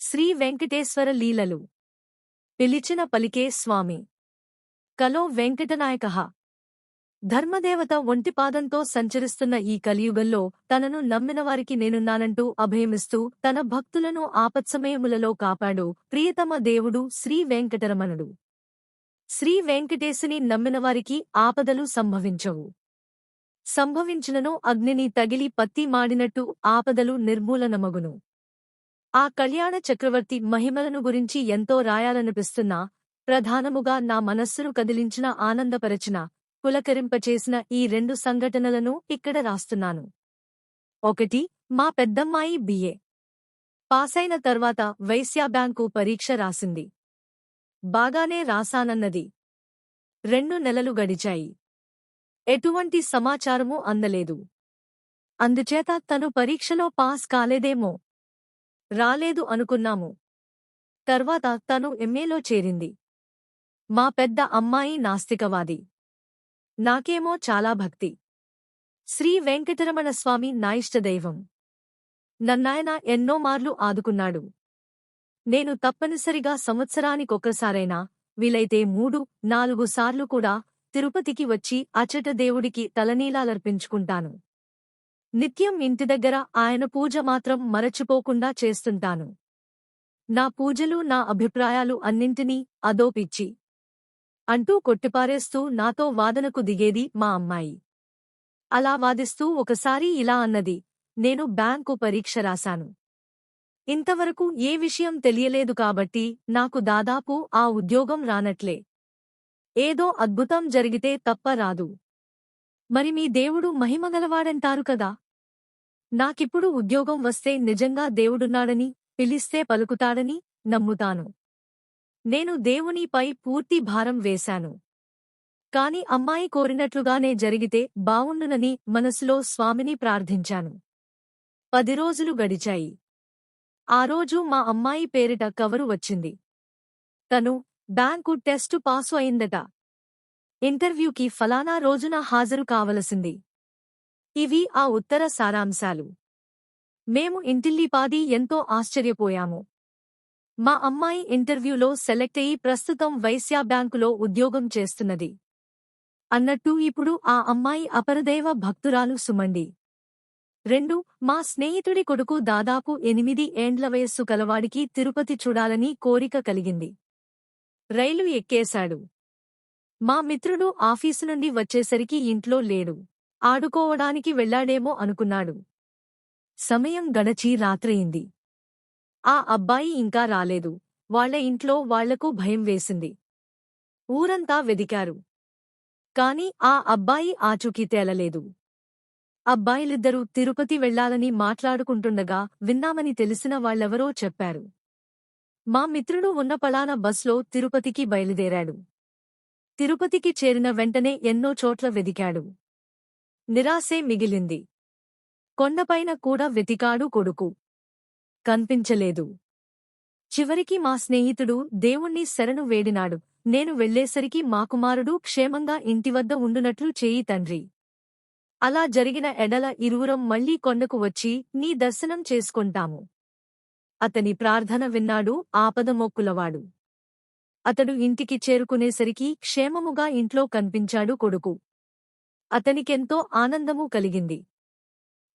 శ్రీ వెంకటేశ్వర లీలలు. పిలిచిన పలికే స్వామి. కలో వెంకటనాయక. ధర్మదేవత ఒంటిపాదంతో సంచరిస్తున్న ఈ కలియుగంలో తనను నమ్మినవారికి నేనున్నానంటూ అభయమిస్తూ తన భక్తులను ఆపత్సమయములలో కాపాడు ప్రియతమ దేవుడు శ్రీ వెంకటరమణుడు. శ్రీ వెంకటేశుని నమ్మినవారికి ఆపదలు సంభవించవు. సంభవించినను అగ్నిని తగిలి పత్తి మాడినట్టు ఆపదలు నిర్మూలనమగును. ఆ కళ్యాణ చక్రవర్తి మహిమలను గురించి ఎంతో రాయాలనిపిస్తున్నా ప్రధానముగా నా మనస్సును కదిలించిన ఆనందపరచిన పులకరింపచేసిన ఈ రెండు సంఘటనలను ఇక్కడ రాస్తున్నాను. ఒకటి మా పెద్దమ్మాయి బిఏ. పాసైన తర్వాత వైశ్యా బ్యాంకు పరీక్ష రాసింది. బాగానే రాసానన్నది. రెండు నెలలు గడిచాయి. ఎటువంటి సమాచారమూ అందలేదు. అందుచేత తను పరీక్షలో పాస్ కాలేదేమో. రాలేదు అనుకున్నాము. తర్వాత తను ఎంఏలో చేరింది. మా పెద్ద అమ్మాయి నాస్తికవాది. నాకేమో చాలా భక్తి. శ్రీ వెంకటరమణ స్వామి నా నన్నాయన ఎన్నో మార్లు ఆదుకున్నాడు. నేను తప్పనిసరిగా సంవత్సరానికొక్కసారైనా వీలైతే మూడు నాలుగు సార్లు కూడా తిరుపతికి వచ్చి అచట దేవుడికి తలనీలాలర్పించుకుంటాను. నిత్యం ఇంటి దగ్గర ఆయన పూజ మాత్రం మరచిపోకుండా చేస్తుంటాను. నా పూజలు నా అభిప్రాయాలు అన్నింటినీ అదో పిచ్చి అంటూ కొట్టిపారేస్తూ నాతో వాదనకు దిగేది మా అమ్మాయి. అలా వాదిస్తూ ఒకసారి ఇలా అన్నది నేను బ్యాంకు పరీక్ష రాశాను. ఇంతవరకు ఏ విషయం తెలియలేదు కాబట్టి నాకు దాదాపు ఆ ఉద్యోగం రానట్లే. ఏదో అద్భుతం జరిగితే తప్ప రాదు. మరి మీ దేవుడు మహిమగలవాడంటారు కదా! నాకిప్పుడు ఉద్యోగం వస్తే నిజంగా దేవుడున్నాడని పిలిస్తే పలుకుతాడని నమ్ముతాను. నేను దేవునిపై పూర్తి భారం వేశాను. కాని అమ్మాయి కోరినట్లుగానే జరిగితే బావుండునని మనసులో స్వామిని ప్రార్థించాను. పది రోజులు గడిచాయి. ఆ రోజు మా అమ్మాయి పేరిట కవరు వచ్చింది. తను బ్యాంకు టెస్టు పాసు అయిందట. ఇంటర్వ్యూకి ఫలానా రోజున హాజరు కావలసింది. ఇవి ఆ ఉత్తర సారాంశాలు. మేము ఇంటిల్లిపాది ఎంతో ఆశ్చర్యపోయాము. మా అమ్మాయి ఇంటర్వ్యూలో సెలెక్ట్ అయి ప్రస్తుతం వైశ్యా బ్యాంకులో ఉద్యోగం చేస్తున్నది. అన్నట్టు ఇప్పుడు ఆ అమ్మాయి అపరదైవ భక్తురాలు సుమండి. రెండు మా స్నేహితుడి కొడుకు దాదాపు ఎనిమిది ఏండ్ల వయస్సు కలవాడికి తిరుపతి చూడాలని కోరిక కలిగింది. రైలు ఎక్కేశాడు. మా మిత్రుడు ఆఫీసు నుండి వచ్చేసరికి ఇంట్లో లేడు. ఆడుకోవడానికి వెళ్ళాడేమో అనుకున్నాడు. సమయం గడచి రాత్రయింది. ఆ అబ్బాయి ఇంకా రాలేదు. వాళ్ళ ఇంట్లో వాళ్ళకు భయం వేసింది. ఊరంతా వెదికారు. కాని ఆ అబ్బాయి ఆచూకీ తేలలేదు. అబ్బాయిలిద్దరూ తిరుపతి వెళ్ళాలని మాట్లాడుకుంటుండగా విన్నామని తెలిసిన వాళ్ళెవరో చెప్పారు. మా మిత్రుడు ఉన్న పలానా బస్లో తిరుపతికి బయలుదేరాడు. తిరుపతికి చేరిన వెంటనే ఎన్నో చోట్ల వెదికాడు. నిరాశే మిగిలింది. కొండపైన కూడా వెతికాడు కొడుకు. కన్పించలేదు. చివరికి మా స్నేహితుడు దేవుణ్ణి శరణు వేడినాడు. నేను వెళ్ళేసరికి మా కుమారుడు క్షేమంగా ఇంటివద్ద ఉండునట్లు చేయి తండ్రి. అలా జరిగిన ఎడల ఇరువురం మళ్ళీ కొండకు వచ్చి నీ దర్శనం చేసుకుంటాము. అతని ప్రార్థన విన్నాడు ఆపదమొక్కులవాడు అతడు ఇంటికి చేరుకునేసరికి క్షేమముగా ఇంట్లో కనిపించాడు కొడుకు. అతనికెంతో ఆనందము కలిగింది.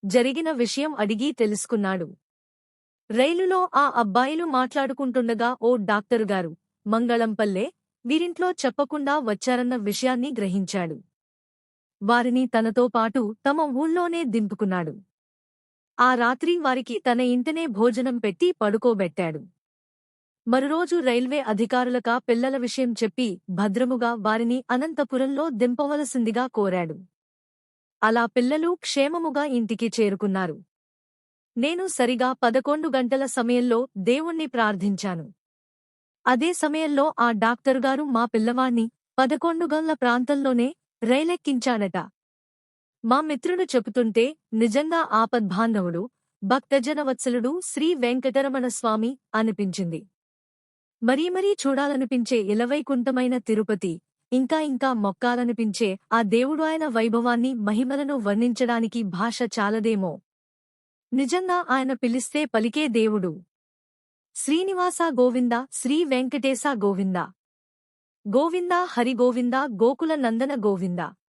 జరిగిన విషయం అడిగి తెలుసుకున్నాడు. రైలులో ఆ అబ్బాయిలు మాట్లాడుకుంటుండగా ఓ డాక్టరుగారు మంగళంపల్లె వీరింట్లో చెప్పకుండా వచ్చారన్న విషయాన్ని గ్రహించాడు. వారిని తనతో పాటు తమ ఊళ్ళోనే దింపుకున్నాడు. ఆ రాత్రి వారికి తన ఇంటనే భోజనం పెట్టి పడుకోబెట్టాడు. మరురోజు రైల్వే అధికారులకా పిల్లల విషయం చెప్పి భద్రముగా వారిని అనంతపురంలో దింపవలసిందిగా కోరాడు. అలా పిల్లలు క్షేమముగా ఇంటికి చేరుకున్నారు. నేను సరిగా పదకొండు గంటల సమయంలో దేవుణ్ణి ప్రార్థించాను. అదే సమయంలో ఆ డాక్టరుగారు మా పిల్లవాణ్ణి పదకొండు గంటల ప్రాంతంలోనే రైలెక్కించాడట. మా మిత్రుడు చెబుతుంటే నిజంగా ఆపద్బాంధవుడు భక్తజనవత్సలుడు శ్రీ వెంకటరమణ స్వామి అనిపించింది. మరీ మరీ చూడాలనిపించే ఇలవైకుంఠమైన తిరుపతి ఇంకా ఇంకా మొక్కాలనిపించే ఆ దేవుడు ఆయన వైభవాన్ని మహిమలను వర్ణించడానికి భాష చాలదేమో. నిజంగా ఆయన పిలిస్తే పలికే దేవుడు. శ్రీనివాస గోవింద శ్రీ వెంకటేశ గోవింద. గోవింద హరిగోవింద గోకుల నందన గోవింద.